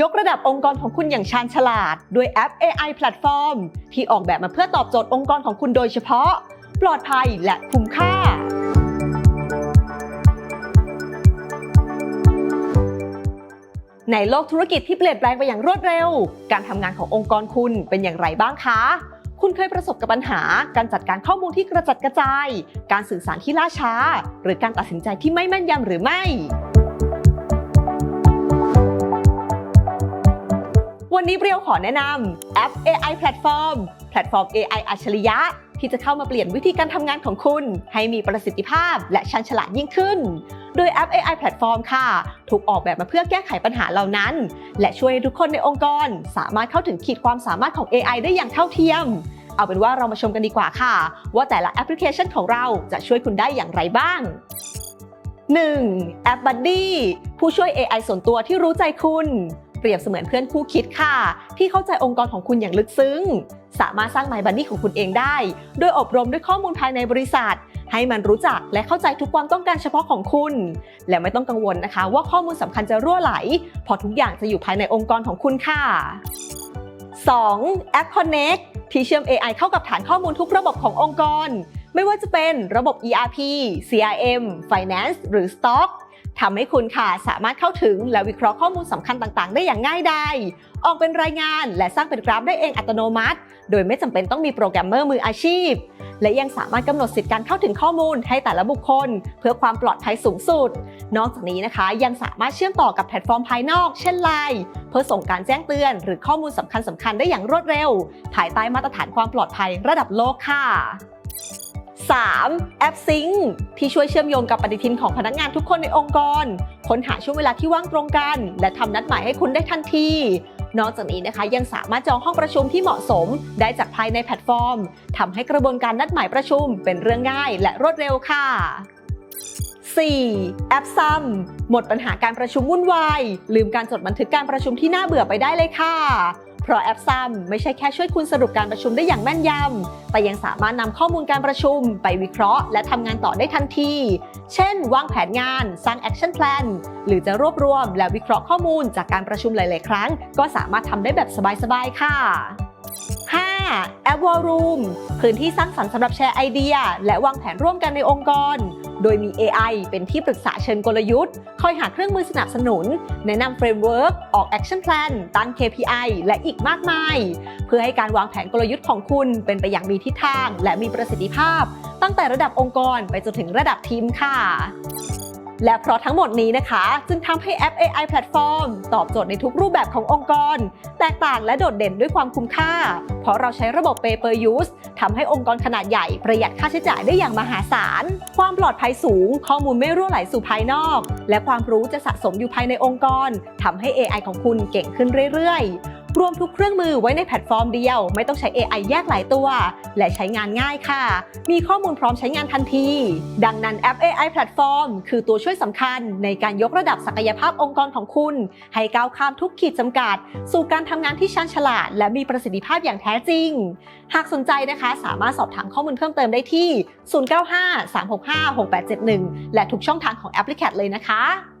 ยกระดับองค์กรของคุณอย่างชาญฉลาด ด้วยแอป AI แพลตฟอร์ม ที่ออกแบบมาเพื่อตอบโจทย์องค์กรของคุณโดยเฉพาะ ปลอดภัยและคุ้มค่า ในโลกธุรกิจที่เปลี่ยนแปลงไปอย่างรวดเร็ว การทำงานขององค์กรคุณเป็นอย่างไรบ้างคะ คุณเคยประสบกับปัญหา การจัดการข้อมูลที่กระจัดกระจาย การสื่อสารที่ล่าช้า หรือการตัดสินใจที่ไม่แม่นยำหรือไม่ วันนี้เรียวขอแนะนำแอป AI แพลตฟอร์มแพลตฟอร์ม AI อัจฉริยะ ที่จะเข้ามาเปลี่ยนวิธีการทำงานของคุณ ให้มีประสิทธิภาพและชันฉลาดยิ่งขึ้น โดยแอป AI แพลตฟอร์มค่ะ ถูกออกแบบมาเพื่อแก้ไขปัญหาเหล่านั้น และช่วยให้ทุกคนในองค์กร สามารถเข้าถึงขีดความสามารถของ AI ได้อย่างเท่าเทียม เอาเป็นว่าเรามาชมกันดีกว่าค่ะ ว่าแต่ละแอปพลิเคชันของเราจะช่วยคุณได้อย่างไรบ้าง 1. แอป Buddy ผู้ช่วย AI ส่วนตัวที่รู้ใจคุณ ปรียบเสมือนเพื่อนคู่คิดค่ะ ที่เข้าใจองค์กรของคุณอย่างลึกซึ้ง สามารถสร้าง My Buddy ของคุณเองได้ โดยอบรมด้วยข้อมูลภายในบริษัท ให้มันรู้จักและเข้าใจทุกความต้องการเฉพาะของคุณ และไม่ต้องกังวลนะคะ ว่าข้อมูลสำคัญจะรั่วไหลเพราะทุกอย่างจะอยู่ภายในองค์กรของคุณค่ะ 2. แอป Connect ที่เชื่อม AI เข้ากับฐานข้อมูลทุกระบบขององค์กร ไม่ว่าจะเป็นระบบ ERP CRM Finance หรือ Stock ทำให้คุณค่ะสามารถเข้าถึงและวิเคราะห์ข้อมูลสำคัญต่างๆ ได้อย่างง่ายดายออกเป็นรายงานและสร้างเป็นกราฟได้เองอัตโนมัติ โดยไม่จำเป็นต้องมีโปรแกรมเมอร์มืออาชีพ และยังสามารถกำหนดสิทธิการเข้าถึงข้อมูลให้แต่ละบุคคล เพื่อความปลอดภัยสูงสุด นอกจากนี้นะคะ ยังสามารถเชื่อมต่อกับแพลตฟอร์มภายนอก เช่น Line เพื่อส่งการแจ้งเตือน หรือข้อมูลสำคัญสำคัญๆได้อย่างรวดเร็ว ภายใต้มาตรฐานความปลอดภัยระดับโลกค่ะ 3. แอปซิงที่ช่วยเชื่อมโยงกับปฏิทินของพนักงานทุกคนในองค์กร ค้นหาช่วงเวลาที่ว่างตรงกัน และทำนัดหมายให้คุณได้ทันที นอกจากนี้นะคะยังสามารถจองห้องประชุมที่เหมาะสม ได้จากภายในแพลตฟอร์มทำให้กระบวนการนัดหมายประชุมเป็นเรื่องง่ายและรวดเร็วค่ะ 4. แอปซัมหมดปัญหาการประชุมวุ่นวายลืมการจดบันทึกการประชุมที่น่าเบื่อไปได้เลยค่ะ เพราะแอปซัมไม่ใช่แค่ช่วยคุณสรุปการประชุมได้อย่างแม่นยำ แต่ยังสามารถนำข้อมูลการประชุม ไปวิเคราะห์ และทำงานต่อได้ทันที เช่น วางแผนงาน สร้างแอคชั่นแพลน หรือจะรวบรวม และวิเคราะห์ข้อมูลจากการประชุมหลาย ๆ ครั้ง ก็สามารถทำได้แบบสบาย ๆ ค่ะ 5. แอป War Room พื้นที่สร้างสรรค์สำหรับแชร์ไอเดีย และวางแผนร่วมกันในองค์กร โดยมี AI เป็นที่ปรึกษาเชิงกลยุทธ์ คอยหาเครื่องมือสนับสนุน แนะนำเฟรมเวิร์กออก Action Plan ตั้ง KPI และอีกมากมาย เพื่อให้การวางแผนกลยุทธ์ของคุณเป็นไปอย่างมีทิศทาง และมีประสิทธิภาพ ตั้งแต่ระดับองค์กรไปจนถึงระดับทีมค่ะ และเพราะทั้งหมดนี้นะคะ จึงทำให้แอป AI แพลตฟอร์มตอบโจทย์ในทุกรูปแบบขององค์กร แตกต่างและโดดเด่นด้วยความคุ้มค่า เพราะเราใช้ระบบ Pay per use ทำให้องค์กรขนาดใหญ่ประหยัดค่าใช้จ่ายได้อย่างมหาศาล ความปลอดภัยสูง ข้อมูลไม่รั่วไหลสู่ภายนอก และความรู้จะสะสมอยู่ภายในองค์กรทำให้ AI ของคุณเก่งขึ้นเรื่อยๆ รวมทุกเครื่องมือไว้ในแพลตฟอร์มเดียว ไม่ต้องใช้ AI แยกหลายตัว และใช้งานง่ายค่ะ มีข้อมูลพร้อมใช้งานทันที ดังนั้นแอป AI แพลตฟอร์มคือตัวช่วยสำคัญในการยกระดับศักยภาพองค์กรของคุณ ให้ก้าวข้ามทุกขีดจำกัด สู่การทำงานที่ชันฉลาด และมีประสิทธิภาพอย่างแท้จริง หากสนใจนะคะสามารถสอบถามข้อมูลเพิ่มเติมได้ที่ 095 365 6871 และทุกช่องทางของแอปพลิเคชันเลยนะคะ